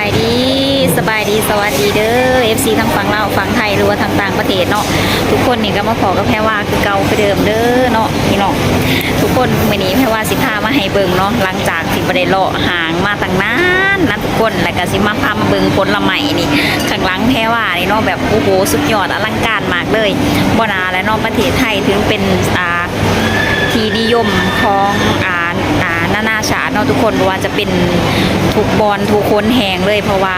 ายดีสบายดีสวัสดีเด้อ FC ทั้งฝั่งลาฝั่งไทยหรือว่าทางต่างประเทศเนาะทุกคนนี่ก็มาขอกับแพรว่าคือเก่าคือเดิมเด้อเนาะพี่น้องทุกคนวันนี้แพรว่าสิพามาให้เบิ่งเนาะหลังจากที่บ่ได้เลาะหางมาตั้งนานนะทุกคนแล้วก็สิมาพามาเบิ่งผลไม้นี่ข้างหลังแพรว่านี่เนาะแบบโอ้โหสุดยอดอลังการมากเลยบ่นาและเนาะประเทศไทยถึงเป็นอ่าที่นิยมของอ่า อ่านานาฉาดเนาะทุกคนเพราะว่าจะเป็นทุกบอลทุกคนแหงเลยเพราะว่า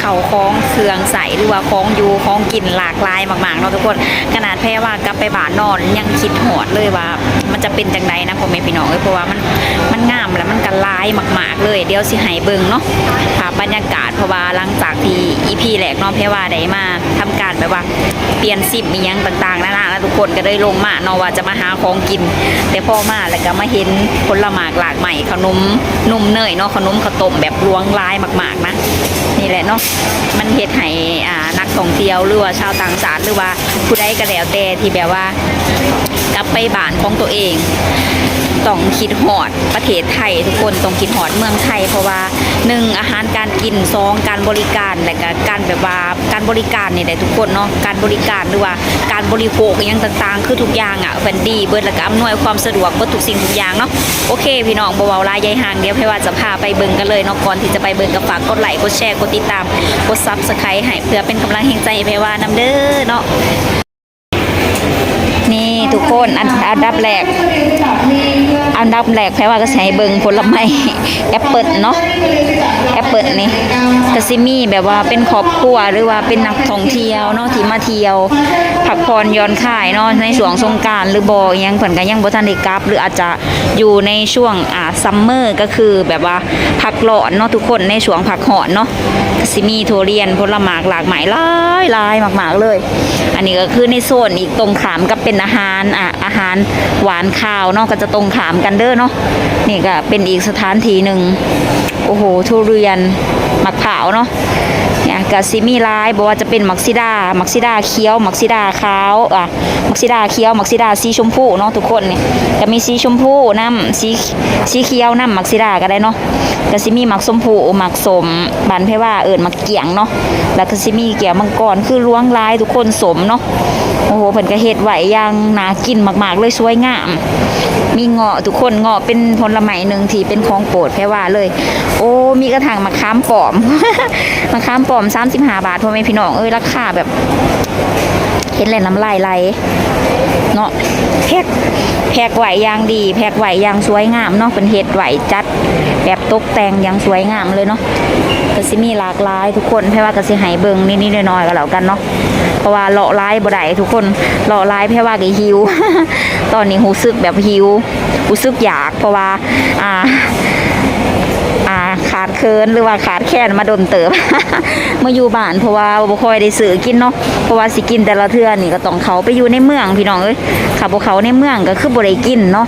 เขาคล้องเครื่องใสหรือว่าคล้องอยูคล้องกินหลากหลายมากๆเนาะทุกคนขนาดแพ้ว่ากลับไปบ้านนอนยังคิดหอดเลยว่า มันจะเป็นจังไดนะพ่อแม่พี่น้องเอ้ยเพราะว่ามันมันงามและมันกันลายมาก ๆ เลย เดี๋ยวสิให้เบิ่งเนาะ บรรยากาศเพราะว่าหลังจากที่ EP แรกเนาะแพ้ว่าได้มาทำการแบบว่าเปลี่ยนซิมมียังต่างๆนานาแล้วทุกคนก็ได้ลงมาเนาะว่าจะมาหาของกิน แต่พ่อมาแล้วก็มาเห็นผลหมากหลากใหม่ขนมนมเนยเนาะขนมข้าวต้มแบบล้วงลายมาก ๆ นะนี่แหละเนาะมันเฮ็ดให้อ่านักท่องเที่ยวหรือว่าชาวต่างชาติหรือว่าผู้ใดก็แล้วแต่ที่แบบว่า กลับไปบ้านของตัวเองต้องคิดหอดประเทศไทย ทุกคนต้องคิดหอดเมืองไทย เพราะว่าหนึ่งอาหารการกินสองการบริการและก็การแบบว่าการบริการนี่แหละทุกคนเนาะการบริการหรือว่าการบริโภคอหยังต่างๆ คือทุกอย่างอะเป็นดีเบิดและก็อำนวยความสะดวกเบิดทุกสิ่งทุกอย่างเนาะโอเคพี่น้องบ่เว้าลายยายห่างเดียวให้ว่าจะพาไปเบิ่งกันเลยเนาะก่อนที่จะไปเบิ่งก็ฝากกดไลค์กดแชร์กดติดตามกดซับสไครต์ให้เพื่อเป็นกำลังแห่งใจให้ว่านำเด้อเนาะ ทุกคนอันอันดับแรก อันดับแรกแพ้ว่าก็ใช้เบิงผลไม้แอปเปิลเนาะแอปเปิลนี่ก็ซิมี่แบบว่าเป็นครอบครัวหรือว่าเป็นนักท่องเที่ยวเนาะที่มาเที่ยวพักผ่อนย้อนคลายเนาะในช่วงสงการหรือบอยังเพิ่นก็ยังบ่ทันได้กลับ หรืออาจจะอยู่ในช่วงอ่าซัมเมอร์ก็คือแบบว่าพักร้อนเนาะทุกคนในช่วงพักร้อนเนาะก็สิมีทุเรียนผลไม้หลากหลายหลายหลายมาก ๆ เลย อันนี้ก็คือในโซนอีกตรงขามกับเป็นอาหารอะอาหารหวานข้าวเนาะก็จะตรงขามกันเด้อเนาะนี่ก็เป็นอีกสถานที่หนึ่งโอ้โหทุเรียนมะพร้าวเนาะ เนี่ยก็ซิมีลายบอกว่าจะเป็นมักซิดา มักซิดาเขียว มักซิดาขาวอะมักซิดาเขียว มักซิดาสีชมพูเนาะทุกคนเนี่ยก็มีสีชมพูน้ำสีสีเขียวน้ำมักซิดาก็ได้เนาะก็ซิมีมักชมพูมักสมบานเพว่าเอิญมักเกี่ยงเนาะแล้วก็ซิมีเกี่ยวมังกรคือล้วงลายทุกคนสมเนาะโอ้โหเพิ่นก็เฮ็ดไหวย่างนากินมาก ๆ เลยสวยงาม มีเงาะทุกคนเงาะเป็นผลไม้หนึ่งที่เป็นของโปรดแพ้ว่าเลย โอ้มีกระถางมะขามปลอมมะขามปลอม35บาทพ่อแม่พี่น้องเอ้ยราคาแบบเห็นแหล้วน้ำลายไหลเนาะแพกแพกไหวอย่างดี แพกไหวอย่างสวยงามเนาะเป็นเห็ดไหวจัด แบบตกแต่งอย่างสวยงามเลยเนาะก็สิมีหลากหลายทุกคนแพ่ว่าก็สิให้เบิงนิดๆหน่อยๆก็แล้วกันเนาะเพราะว่าเลาะลายบ่ได้ทุกคนเลาะลายแพ่ว่าก็หิว ตอนนี้รู้สึกแบบหิวรู้สึกอยากเพราะว่าอ่า อ่าขาดเคินหรือว่าขาดแคลนมาดนเติบมื่ออยู่บ้านเพราะว่าบ่ค่อยได้ซื้อกินเนาะเพราะว่าสิกินแต่ละเทื่อนี่ก็ต้องเขาไปอยู่ในเมืองพี่น้องเอ้ยขับบ่เขาในเมืองก็คือบ่ได้กินเนาะ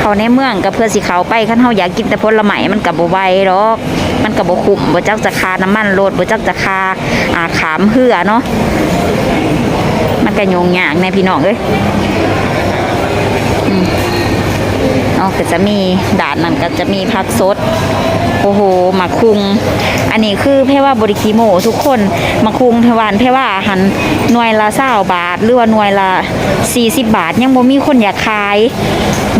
เขาในเมืองก็เพื่อสิเขาไปคันเฮาอยากกินแต่ผลไม้มันก็บ่ไหวดอกมันก็บ่คุ้มบ่จักจะคาน้ำมันรถบ่จักจะคาอ่าขามเหือเนาะมันก็ยงยากแน่พี่น้องเอ้ย เนาก็จะมีด่านนั้นก็จะมีผักสดโอ้โหหมักคุง อันนี้คือเพว่าบริกีโมทุกคนหมักคุงทวานเพว่าหันหน่วยละเศร้าบาท หรือว่าหน่วยละ40บาท ยังบ่มีคนอยากขาย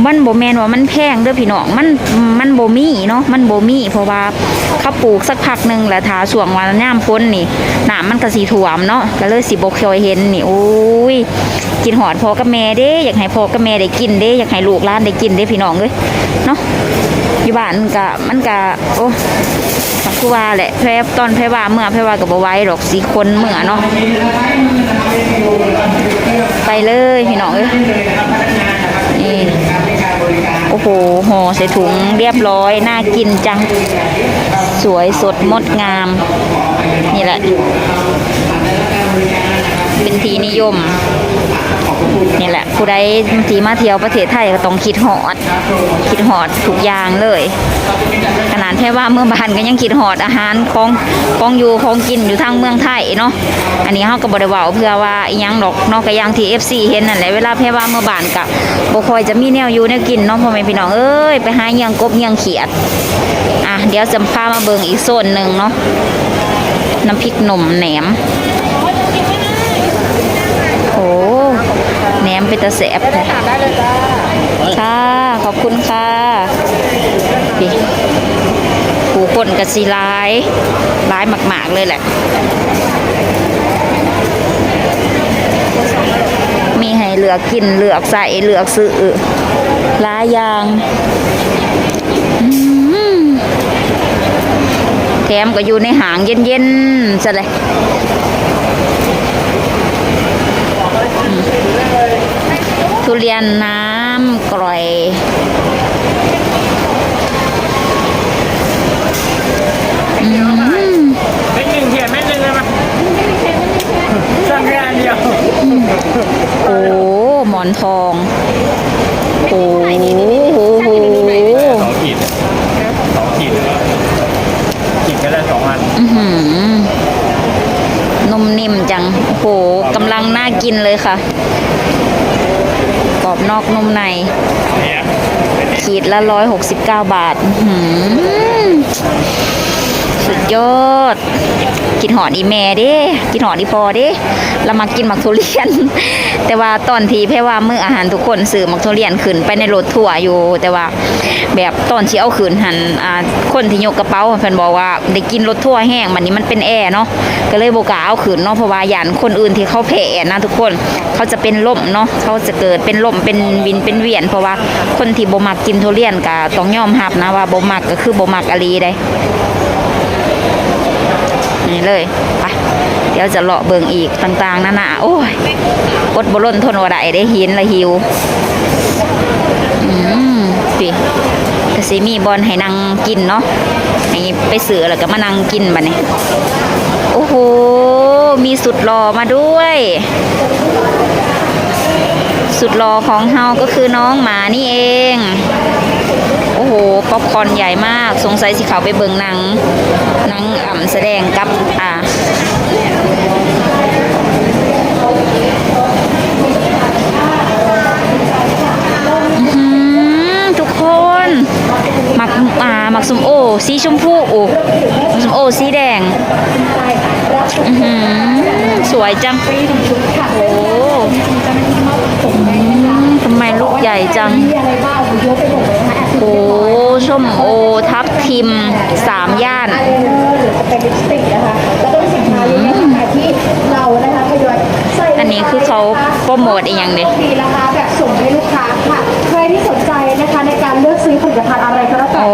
มันบ่แมนว่ามันแพงเด้อพี่น้องมันมันบ่มีเนาะมันบ่มีเพราะว่าเขาปลูกสักพักหนึ่งแล้วถาช่วงวันย่ามพ้นนี่หน้ำมันก็สิท่วมเนาะก็เลยสิบ่ค่อยเห็นนี่โอ้ยกินหอดพอกับแม่เด้ อยากให้พอกับแม่ได้กินเด้ อยากให้ลูกหลานได้กินเด้พี่น้องเอ้ยเนาะอยู่บ้านมันก็มันก็โอ้ก็คือว่าแหละแพรตอนแพรว่าเมื่อแพรว่ากับบ่ไว้ดอกสีคนเมื่อเนาะไปเลยพี่น้องเอ้ยนี่โอ้โหห่อใส่ถุงเรียบร้อย น่ากินจัง สวยสดงดงาม นี่แหละ เป็นทีนิยม นี่แหละ ผู้ใดทีมาเที่ยวประเทศไทยก็ต้องคิดหอด คิดหอดทุกอย่างเลย ขนาดแค่ว่าเมื่อบานก็ยังคิดหอดอาหารของของอยู่ของกินอยู่ทางเมืองไทยเนาะอันนี้เฮาก็บ่ได้เว้าเพื่อว่าอียังดอกนาะก็อย่างที่ FC เห็นนั่นแหละเวลาแพ่ว่าเมื่อบานก็บ่ค่อยจะมีแนวอยู่แนวกินเนาะพ่อแม่พี่น้องเอ้ยไปหาเหียงกบเหียงเขียดอะเดี๋ยวจะพามาเบิงอีกโซนหนึ่งเนาะน้ำพริกหนุ่มแหนม โอ้แหนม เป็นตะแสบแท้ค่ะ ขอบคุณค่ะพี่ผู้คนกสิร้ายร้ายมาก ๆ เลยแหละ มีให้เลือกกินเลือกใส่เลือกซื้อหลายอย่างอืมแถมก็อยู่ในหางเย็นๆซะเลยอืมทุ เรียนน้ำกร่อยอืมเม็ดหนึ่งเขียนเม็ดหนึ่งเลยมั้ยสั่งแค่อันเดียวโอ้ หมอนทอง โอ้โหสองขีดสองขีดขีดก็ได้สองอันอื้อหือนุ่มนิ่มจัง โอ้โหกำลังน่ากินเลยค่ะก รอบนอกนุ่มในเนี่ยขีดละร้อยหกสิบเก้าบาทอื้อหือ สุดยอด กินหอดอีแม่เด้กินหอดอีพอเด้เรามากินหมักทุเรียน แต่ว่าตอนที่เพว่ามื้ออาหารทุกคนซื้อหมักทุเรียนขึ้นไปในรถทัวร์อยู่ แต่ว่าแบบตอนที่เอาขึ้นหันคนที่ยกกระเป๋าเพิ่นบอกว่าได้กินรถทัวร์แห้งมันนี้มันเป็นแอร์เนาะก็เลยบ่กล้าเอาขึ้นเนาะเพราะว่าย่านคนอื่นที่เขาแพ้นะทุกคนเขาจะเป็นลมเนาะเขาจะเกิดเป็นลมเป็นวินเป็นเวียน เพราะว่าคนที่บ่มักกินทุเรียนก็ต้องยอมรับนะว่าบ่มักก็คือบ่มักอหลีได้ นี่เลยไปเดี๋ยวจะเลาะเบิงอีกต่างๆนานาโอ้ยอดบล้นทนว่าได้ได้หินละหิวอืมปีกสิมีบอลให้นั่งกินเนาะให้ไปเสือแล้วก็มานั่งกินบัดนี้โอ้โหมีสุดหล่อมาด้วย สุดหล่อของเฮาก็คือน้องหมานี่เอง ป๊อปคอนใหญ่มาก สงสัยสิเขาไปเบิงหนังหนังอ่ำแสดงกับอ่าทุกคนหมักอ่าหมักสมโอสีชมพูโอ้หมักสมโอสีแดงสวยจัง โอ้ทำไมลูกใหญ่จัง โอ้ ชมโอ ทับทิมสามย่านเป็นลิปสติกนะคะแล้วก็เป็นสินค้าเยอะแยะมากมายที่เรานะคะทยอยใส่อันนี้คือเขาโปรโมทอีกอย่างเดียวมีราคาแบบส่งให้ลูกค้าค่ะใครที่สนใจนะคะในการเลือกซื้อผลิตภัณฑ์อะไรก็แล้วแต่โอ้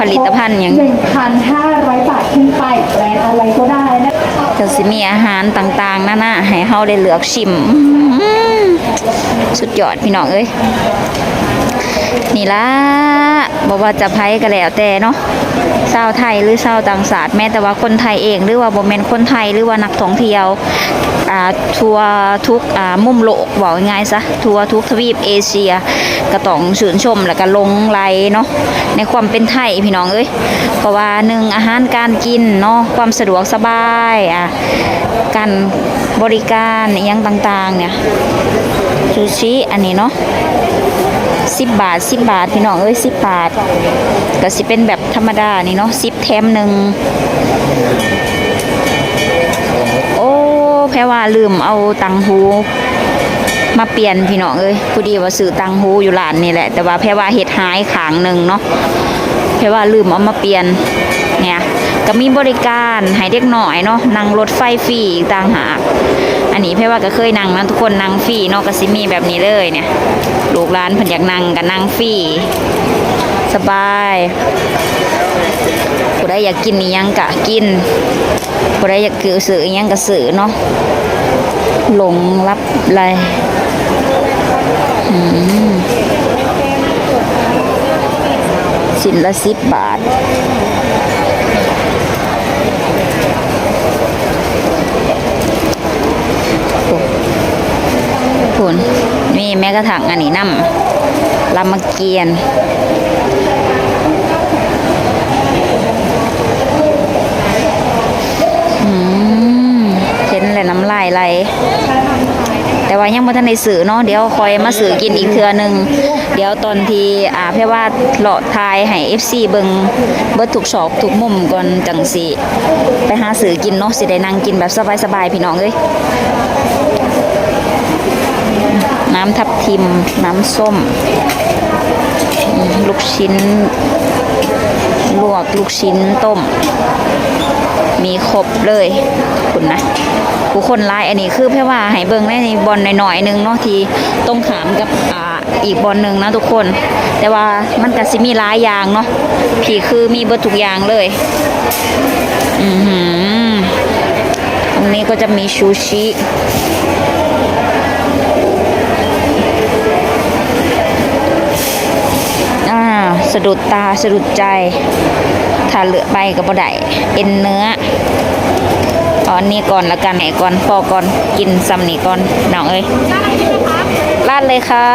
ผลิตภัณฑ์อย่างหนึ่งพันห้าร้อยบาทขึ้นไปแบรนด์อะไรก็ได้นะคะจะสิมีอาหารต่างๆนั่นน่ะให้เฮาได้เลือกชิมอื้อสุดยอดพี่น้องเอ้ยนี่ละ บอกว่าจะไพ่ก็แล้วแต่เนาะชาวไทยหรือชาวต่างชาติแม้แต่ว่าคนไทยเองหรือว่าบ่แม่นคนไทยหรือว่านักท่องเที่ยวทัวร์ทุกมุมโลกบอกง่ายซะทัวร์ทุกทวีปเอเชียก็ต้องชื่นชมแล้วก็ลงไหลเนาะในความเป็นไทยพี่น้องเอ้ยเพราะว่าหนึ่งอาหารการกินเนาะความสะดวกสบายอะการบริการอหยังต่างๆเนี่ยซูชิอันนี้เนาะ สิบบาทสิบบาทพี่น้องเอ้ยสิบบาทก็สิเป็นแบบธรรมดานี่เนาะสิบแถมหนึ่งโอ้แพ้ว่าลืมเอาตังหูมาเปลี่ยนพี่น้องเอ้ยผู้ดีว่าซื้อตังหูอยู่ร้านนี่แหละ แต่ว่าแพ้ว่าเฮ็ดหายขางหนึ่งเนาะแพ้ว่าลืมเอามาเปลี่ยนเนี่ยก็มีบริการให้เด็กหน่อยเนาะนั่งรถไฟฟรีต่างหาก อันนี้เพื่อว่าก็เคยนั่งนะทุกคนนั่งฟรีนาะก็สิมีแบบนี้เลยเนี่ย ลูกร้านเพิ่นอยากนั่งก็นั่งฟรีสบายผู้ใดอยากกินนี่ยังกะกินผู้ใดอยากคือซื้อยังก็ซื้อเนาะหลงรับอะไรอืมชิ้นละสิบบาท คุณมีแม้กระทั่งอันนี้น้ำลำมะเกียนอืมเห็นเลยน้ำลายไหลแต่ว่ายังบ่ทันได้ซื้อเนาะเดี๋ยวคอยมาซื้อกินอีกเทื่อหนึง เดี๋ยวตอนที่อ่าแพ่ว่าเลาะทายให้ FC เบิงเบิดทุกซอกทุกมุมก่อนจังสิไปหาซื้อกินเนาะสิได้นั่งกินแบบสบายๆพี่น้องเอ้ย น้ำทับทิม น้ำส้ม ลูกชิ้น ลวกลูกชิ้นต้ม มีครบเลยคุณนะผู้คนไลายอันนี้คือแพ่ว่าให้เบิ่งในบอลหน่อยๆหนึงเนาะที่ตรงขามกับอ่าอีกบอลหนึ่งนะทุกคน แต่ว่ามันก็สิมีหลายอย่างเนาะผีคือมีเบิดทุกอย่างเลย อือหือตรงนี้ก็จะมีชูชิะดุดตาสะดุดใจ ถ้าเหลือใบก็บ่ได้เอ็นเนื้ออาอันนี้ก่อนละกันไหนก่อนพอก่อนกินซ้ำนี้ก่อนน้องเอ้ยลาดเลยค่ะ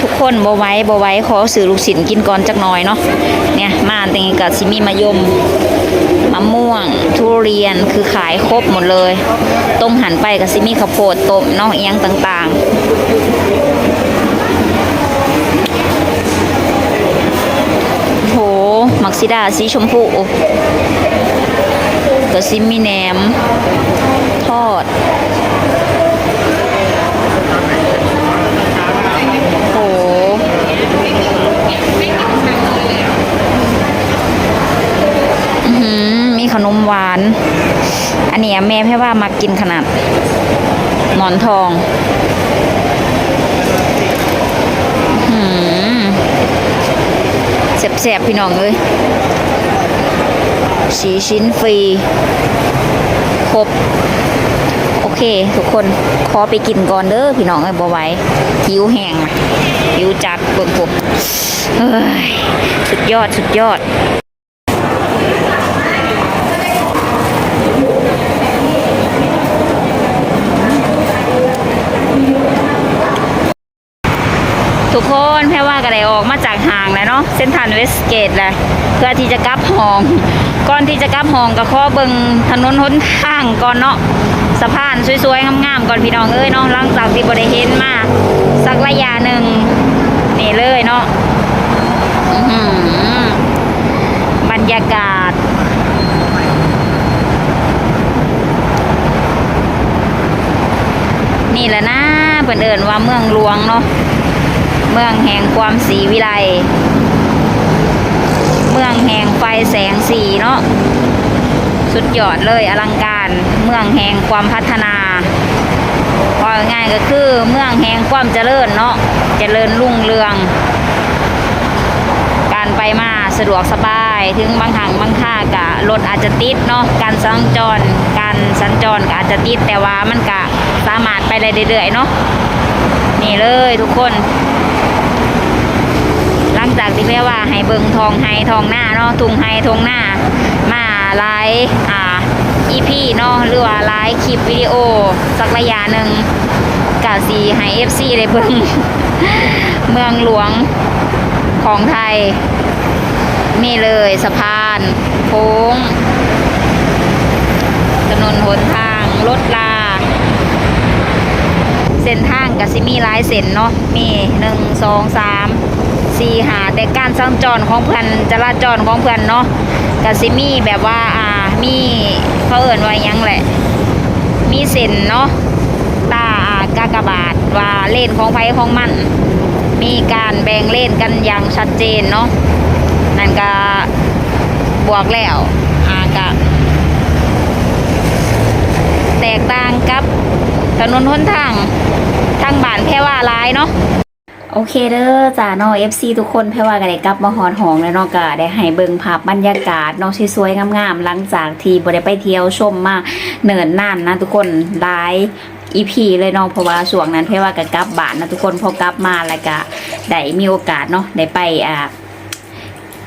ทุกคนบ่ไว้บ่ไว้ขอสื่อลูกศิลกินก่อนจักหน่อยเนาะเนี่ยมาติงกับซิมีมะยมมะม่วง ทุเรียนคือขายครบหมดเลยตรงหันไปกับซิมีข้าวโพดต้มนาะเอียงต่างๆ มักซิดาสีชมพูกระซิมมีแหนม ทอดโหอื้อหือมีขนมหวาน อันนี้แม่แพ่ว่ามากินขนาดหมอนทอง อื้อหือ แสบๆพี่น้องเลยสีชิ้นฟรี ครบ โอเค ทุกคนขอไปกินก่อนเด้อพี่น้องเอ้ยบ่ไหวหิวแห้งหิวจัดเบิ่งผมเฮ้ยสุดยอดสุดยอด คนแพ่ว่าก็ได้ออกมาจากห่างแล้วเนาะเส้นทางเวสเกตแหละเพื่อที่จะกลับห้อง ก่อนที่จะกลับห้องก็ข้อเบิงถนนหนทางก่อนเนาะสะพานสวยๆงามๆก่อนพี่น้องเอ้ยเนาะหลังจากที่บ่ได้เห็นมาสักระยะหนึ่งนี่เลยเนาะบรรยากาศนี่แหละนะเพิ่นเอิ้นว่าเมืองหลวงเนาะ มืองแห่งความสีวิไล เมืองแห่งไฟแสงสีเนาะ สุดยอดเลยอลังการ เมืองแห่งความพัฒนาว่าง่ายก็คือเมืองแห่งความเจริญเนาะ เจริญรุ่งเรือง การไปมาสะดวกสบาย ถึงบางครั้งบางค่ากะรถอาจจะติดเนาะ การสัญจร การสัญจรก็อาจจะติดแต่ว่ามันกะสามารถไปได้เรื่อยๆเนาะนี่เลยทุกคน จากที่แม่ว่าให้เบิงทองไฮทองหน้าเนาะทุงไฮทงหน้า มาไลฟ์อ่าอีพีเนาะหรือว่าไลฟ์คลิปวิดีโอ สักระยะหนึ่งกะสีให้เอฟซีได้เบิงเมืองหลวงของไทยนี่เลยสะพานโค้งถนนหนทางรถลา ส้นทางกับซิมีหลายเส้นเนาะมีหนึ่งสองสามสี่หาแต่การสัญจรของเพื่อนจราจรของเพื่อนเนาะกับซิมีแบบว่าอ่ามีเขาเอิ่นว่าหยังแหละ มีเส้นเนาะตาอากากบาทว่าเล่นของไฟของมัน มีการแบ่งเล่นกันอย่างชัดเจนเนาะนั่นก็บวกแล้วอากะแตกต่างกับ ถนนหนทางทางบ้านแพรว่าหลายเนาะโอเคเด้อจ้าเนาะ FC ทุกคนแพรว่าก็ได้กลับมาฮอดหองแล้วเนาะก็ได้ให้เบิ่งภาพบรรยากาศเนาะสวยๆงามๆหลังจากที่บ่ได้ไปเที่ยวชมมาเนิ่นนานนะทุกคนหลายอีพีเลยเนาะเพราะว่าช่วงนั้นแพรว่าก็กลับบ้านนะทุกคนพอกลับมาแล้วก็ได้มีโอกาสเนาะได้ไปอ่า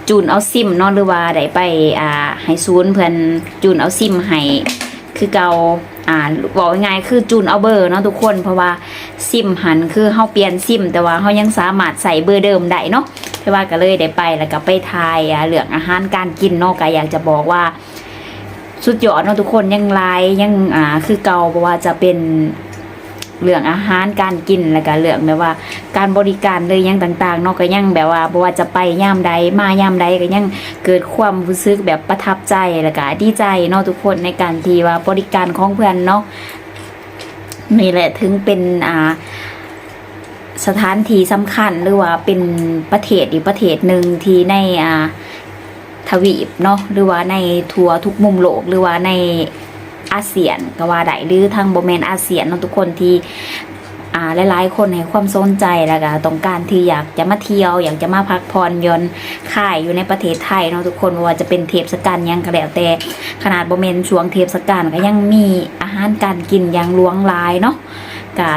จูนเอาซิมเนาะหรือว่าได้ไปอ่าให้ศูนเพื่อนจูนเอาซิมให้ คือเกาอ่าบอกง่ายๆคือจูนเอาเบอร์เนาะทุกคน เพราะว่าซิมหันคือเฮาเปลี่ยนซิม แต่ว่าเฮายังสามารถใส่เบอร์เดิมได้เนาะแต่ว่าก็เลยได้ไปแล้วก็ไปทายอะเรื่องอาหารการกินเนาะก็อยากจะบอกว่า สุดยอดเนาะทุกคนยังไลายยังอ่าคือเกาเพราะว่าจะเป็น เรื่องอาหารการกินแล้วก็เรื่องแบบว่า การบริการเลยยังต่างๆเนาะก็ยังแบบว่าบ่ว่าจะไปย่ามใดมาย่ามใดก็ยังเกิดความรู้สึกแบบประทับใจแล้วก็ดีใจเนาะทุกคนในการที่ว่าบริการของเพื่อนเนาะนี่แหละถึงเป็นอ่าสถานที่สำคัญหรือว่าเป็นประเทศอีกประเทศหนึ่งที่ในอ่าทวีปเนาะหรือว่าในทัวร์ทุกมุมโลกหรือว่าใน อาเซียนก็ว่าได้หรือทางโบแมนอาเซียนเนาะทุกคนที่อ่าหลายๆ คนให้ความสนใจแล้วก็ต้องการที่อยากจะมาเที่ยว อยากจะมาพักผ่อนหยอนค่ายอยู่ในประเทศไทยเนาะทุกคนว่าจะเป็นเทปสกันยังก็แล้วแต่ขนาดโบแมนช่วงเทปสกันก็ยังมีอาหารการกินอย่างล้วงลายเนาะ ก็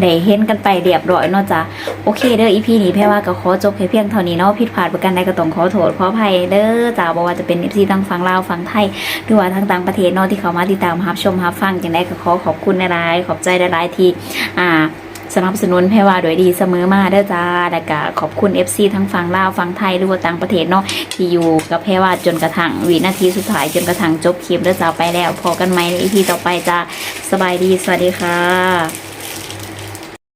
ได้เห็นกันไปเรียบร้อยเนาะจ้ะโอเคเด้ออีพีนี้แพ่ว่าก็ขอจบแค่เพียงเท่านี้เนาะผิดพลาดประกันใดก็ต้องขอโทษขออภัยเด้อจ้าบอกว่าจะเป็นเอีพีทั้งฝั่งลาวฝั่งไทยหรือว่าทางต่างประเทศเนาะที่เขามาติดตามรับชมรับฟังจังไดก็ขอขอบคุณหลายๆขอบใจหลายๆที่อ่าสนับสนุนแพรว่าโดยดีเสมอมาเด้อจ้าแล้วก็ขอบคุณ FC ทั้งฝั่งลาวฝั่งไทยหรือว่าต่างประเทศเนาะที่อยู่กับแพรว่าจนกระทั่งวินาทีสุดท้ายจนกระทั่งจบคลิปเด้อจ้าไปแล้ว พอกันไหมในอีพีต่อไปจ้าสบายดี สวัสดีค่ะ